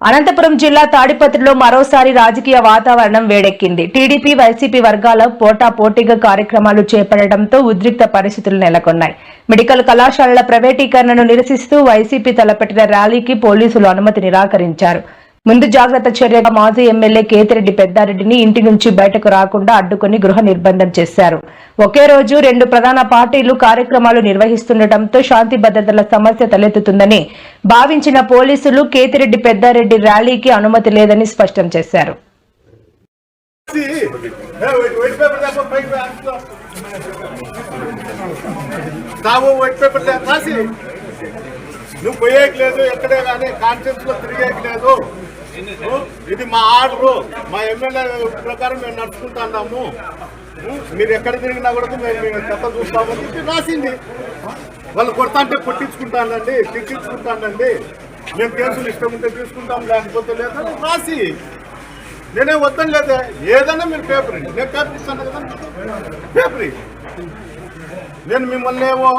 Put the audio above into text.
అనంతపురం జిల్లా తాడిపత్రిలో మరోసారి రాజకీయ వాతావరణం వేడెక్కింది. టీడీపీ వైసీపీ వర్గాల పోటా పోటీగా కార్యక్రమాలు చేపట్టడంతో ఉద్రిక్త పరిస్థితులు నెలకొన్నాయి. మెడికల్ కళాశాలల ప్రైవేటీకరణను నిరసిస్తూ వైసీపీ తలపెట్టిన ర్యాలీకి పోలీసులు అనుమతి నిరాకరించారు. ముందు జాగ్రత్త చర్యగా మాజీ ఎమ్మెల్యే కేతిరెడ్డి పెద్దారెడ్డిని ఇంటి నుంచి బయటకు రాకుండా అడ్డుకుని గృహ నిర్బంధం చేశారు. ఒకే రోజు రెండు ప్రధాన పార్టీలు కార్యక్రమాలు నిర్వహిస్తుండటంతో శాంతి భద్రతల సమస్య తలెత్తుతుందని భావించిన పోలీసులు కేతిరెడ్డి పెద్దారెడ్డి ర్యాలీకి అనుమతి లేదని స్పష్టం చేశారు. వైట్ పేపర్ నువ్వు పోయేకి లేదు ఎక్కడే కానీ కాన్షియన్స్లో తిరిగేకి లేదు ఇది మా ఆర్డరు మా ఎమ్మెల్యే ప్రకారం మేము నడుచుకుంటున్నాము మీరు ఎక్కడ తిరిగినా కూడా మేము మేము చెత్త చూస్తామని చెప్పి రాసింది. వాళ్ళు కొడతా అంటే కొట్టించుకుంటానండి తిట్టించుకుంటానండి మేము కేసులు ఇష్టం ఉంటే తీసుకుంటాం లేకపోతే లేదని రాసి. నేనే వద్దని లేదా ఏదైనా మీరు పేపర్ నేను పేపర్ ఇస్తాను కదా పేపర్ నేను మిమ్మల్ని ఏమో